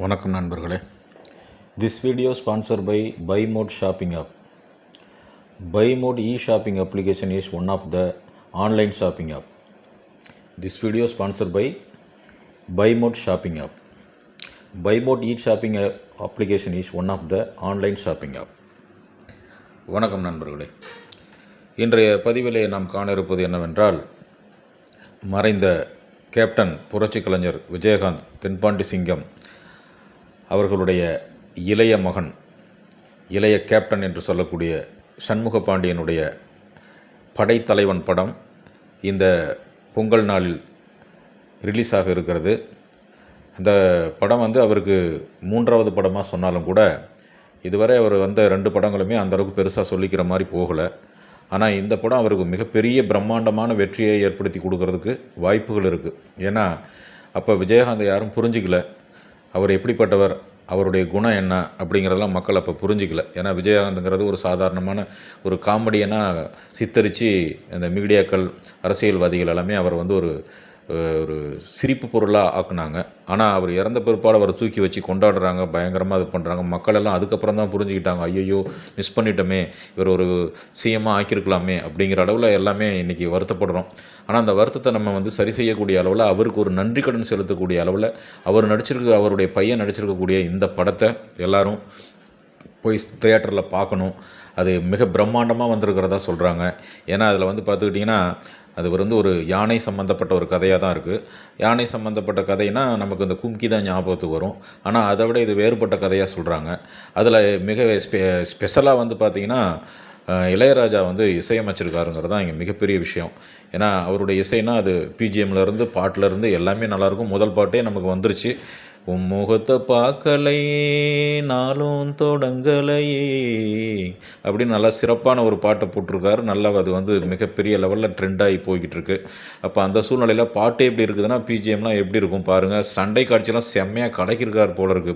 வணக்கம் நண்பர்களே. This video sponsor by by mod shopping app by mod e shopping application is one of the online shopping app this video sponsor by by mod shopping app by mod e shopping application is one of the online shopping app வணக்கம் நண்பர்களே. இன்றைய பதிவிலே நாம் காண இருப்பது என்னவென்றால் மறைந்த captain புரட்சி கலைஞர் விஜயகாந்த் தென்பாண்டி சிங்கம் அவர்களுடைய இளைய மகன் இளைய கேப்டன் என்று சொல்லக்கூடிய சண்முக பாண்டியனுடைய படைத்தலைவன் படம் இந்த பொங்கல் நாளில் ரிலீஸ் ஆக இருக்கிறது. அந்த படம் வந்து அவருக்கு மூன்றாவது படமாக சொன்னாலும் கூட இதுவரை அவர் வந்த ரெண்டு படங்களுமே அந்தளவுக்கு பெருசாக சொல்லிக்கிற மாதிரி போகலை. ஆனால் இந்த படம் அவருக்கு மிகப்பெரிய பிரம்மாண்டமான வெற்றியை ஏற்படுத்தி கொடுக்கறதுக்கு வாய்ப்புகள் இருக்குது ஏன்னா அப்போ விஜயகாந்தை யாரும் புரிஞ்சிக்கல. அவர் எப்படிப்பட்டவர் அவருடைய குணம் என்ன அப்படிங்கிறதெல்லாம் மக்கள் அப்போ புரிஞ்சிக்கல. ஏன்னா விஜயகாந்த்ங்கிறது ஒரு சாதாரணமான ஒரு காமெடியனாக சித்தரித்து இந்த மீடியாக்கள் அரசியல்வாதிகள் எல்லாமே அவர் வந்து ஒரு ஒரு சிரிப்பு பொருளாக ஆக்குனாங்க. ஆனால் அவர் இறந்த பிற்பாடு அவரை தூக்கி வச்சு கொண்டாடுறாங்க பயங்கரமாக இது பண்ணுறாங்க மக்கள் எல்லாம் அதுக்கப்புறம் தான் புரிஞ்சுக்கிட்டாங்க ஐயோ மிஸ் பண்ணிட்டோமே இவர் ஒரு சிஎம்மாக ஆக்கியிருக்கலாமே அப்படிங்கிற அளவில் எல்லாமே இன்றைக்கி வருத்தப்படுறோம். ஆனால் அந்த வருத்தத்தை நம்ம வந்து சரி செய்யக்கூடிய அளவில் அவருக்கு ஒரு நன்றி கடன் செலுத்தக்கூடிய அளவில் அவர் நடிச்சிருக்க அவருடைய பையன் நடிச்சிருக்கக்கூடிய இந்த படத்தை எல்லாரும் போய் தியேட்டரில் பார்க்கணும். அது மிக பிரம்மாண்டமாக வந்திருக்கிறதா சொல்கிறாங்க ஏன்னா அதில் வந்து பார்த்துக்கிட்டிங்கன்னா அது வந்து ஒரு யானை சம்மந்தப்பட்ட ஒரு கதையாக தான் இருக்குது யானை சம்மந்தப்பட்ட கதைனா நமக்கு இந்த கும்கி தான் ஞாபகத்துக்கு வரும். ஆனால் அதை விட இது வேறுபட்ட கதையாக சொல்கிறாங்க அதில் மிக ஸ்பெ ஸ்பெஷலாக வந்து பார்த்திங்கன்னா இளையராஜா வந்து இசையமைச்சிருக்காருங்கிறது தான் இங்கே மிகப்பெரிய விஷயம். ஏன்னா அவருடைய இசைனா அது பிஜிஎம்லேருந்து பாட்டிலேருந்து எல்லாமே நல்லாயிருக்கும் முதல் பாட்டே நமக்கு வந்துருச்சு. உன் முகத்தை பார்க்கலையே நாளும் தொடங்கலையே அப்படின்னு நல்லா சிறப்பான ஒரு பாட்டை போட்டிருக்காரு. நல்லா அது வந்து மிகப்பெரிய லெவலில் ட்ரெண்டாகி போய்கிட்டு இருக்கு அப்போ அந்த சூழ்நிலையில் பாட்டு எப்படி இருக்குதுன்னா பிஜிஎம்லாம் எப்படி இருக்கும் பாருங்கள் சண்டை காட்சியெல்லாம் செம்மையாக கலக்கியிருக்கார் போல இருக்கு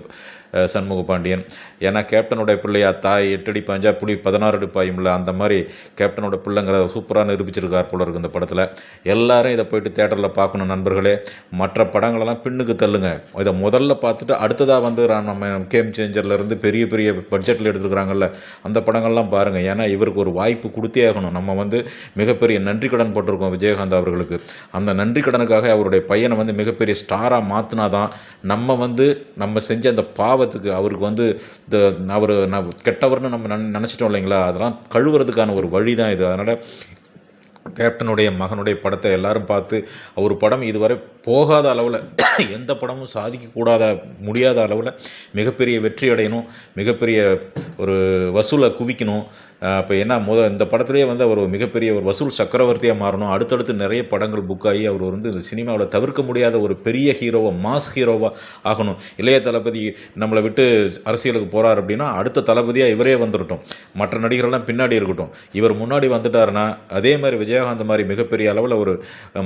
சண்முக பாண்டியன். ஏன்னா கேப்டனோட பிள்ளையா தாய் எட்டடி பாஞ்சா புலி பதினாறு அடி பாயும்ல அந்த மாதிரி கேப்டனோட பிள்ளைங்கிறத சூப்பராக நிரூபிச்சிருக்கார் போல இருக்கு இந்த படத்தில். எல்லாரும் இதை போயிட்டு தேட்டரில் பார்க்கணும் நண்பர்களே. மற்ற படங்களெல்லாம் பின்னுக்கு தள்ளுங்க. இதை முதல்ல பார்த்துட்டு அடுத்ததாக வந்து நம்ம கேம் சேஞ்சர்லேருந்து பெரிய பெரிய பட்ஜெட்டில் எடுத்துருக்குறாங்கல்ல அந்த படங்கள்லாம் பாருங்கள் ஏன்னா இவருக்கு ஒரு வாய்ப்பு கொடுத்தே ஆகணும். நம்ம வந்து மிகப்பெரிய நன்றி கடன் போட்டிருக்கோம் விஜயகாந்த் அவர்களுக்கு. அந்த நன்றி கடனுக்காக அவருடைய பையனை வந்து மிகப்பெரிய ஸ்டாராக மாற்றினா தான் நம்ம வந்து நம்ம செஞ்ச அந்த பாவத்துக்கு அவருக்கு வந்து இந்த அவர் நான் கெட்டவர்னு நம்ம நினச்சிட்டோம் இல்லைங்களா? அதெல்லாம் கழுவுறதுக்கான ஒரு வழி தான் இது. அதனால் கேப்டனுடைய மகனுடைய படத்தை எல்லாரும் பார்த்து ஒரு படம் இதுவரை போகாத அளவில் எந்த படமும் சாதிக்கக்கூடாத முடியாத அளவில் மிகப்பெரிய வெற்றி அடையணும் மிகப்பெரிய ஒரு வசூலை குவிக்கணும். இப்போ என்ன முத இந்த படத்துலேயே வந்து அவர் மிகப்பெரிய ஒரு வசூல் சக்கரவர்த்தியாக மாறணும். அடுத்தடுத்து நிறைய படங்கள் புக் ஆகி அவர் வந்து இந்த சினிமாவில் தவிர்க்க முடியாத ஒரு பெரிய ஹீரோவாக மாஸ் ஹீரோவாக ஆகணும். இளைய தளபதி நம்மளை விட்டு அரசியலுக்கு போகிறார் அப்படின்னா அடுத்த தளபதியாக இவரே வந்துடட்டும் மற்ற நடிகர்கள்லாம் பின்னாடி இருக்கட்டும். இவர் முன்னாடி வந்துட்டாருன்னா அதே மாதிரி விஜயகாந்த் மாதிரி மிகப்பெரிய அளவில் ஒரு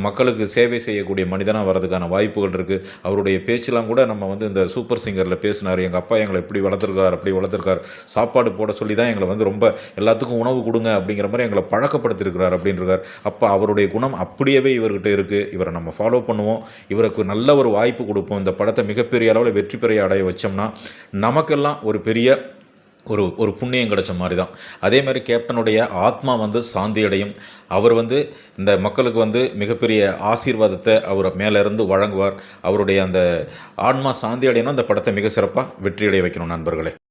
மக்களுக்கு சேவை செய்யக்கூடிய மனிதனாக வரதுக்கான வாய்ப்புகள் இருக்குது அவருடைய பேச்செலாம் கூட நம்ம வந்து இந்த சூப்பர் சிங்கரில் பேசினார். எங்கள் அப்பா எங்களை எப்படி வளர்த்துருக்கார் அப்படி வளர்த்துருக்கார். சாப்பாடு போட சொல்லி தான் எங்களை வந்து ரொம்ப எல்லாத்துக்கும் உணவு கொடுங்க அப்படிங்கிற மாதிரி எங்களை பழக்கப்படுத்திருக்கிறார் அப்படின்றார் அப்போ அவருடைய குணம் அப்படியே இவர்கிட்ட இருக்குது இவரை நம்ம ஃபாலோ பண்ணுவோம். இவருக்கு நல்ல ஒரு வாய்ப்பு கொடுப்போம். இந்த படத்தை மிகப்பெரிய அளவில் வெற்றி பெற அடைய வச்சோம்னா நமக்கெல்லாம் ஒரு பெரிய ஒரு ஒரு புண்ணியம் கிடைச்ச மாதிரி தான் அதே மாதிரி கேப்டனுடைய ஆத்மா வந்து சாந்தி அடையும் அவர் வந்து இந்த மக்களுக்கு வந்து மிகப்பெரிய ஆசீர்வாதத்தை அவர் மேலேருந்து வழங்குவார். அவருடைய அந்த ஆன்மா சாந்தி அடையணும் அந்த படத்தை மிக சிறப்பாக வெற்றியடைய வைக்கணும் நண்பர்களே.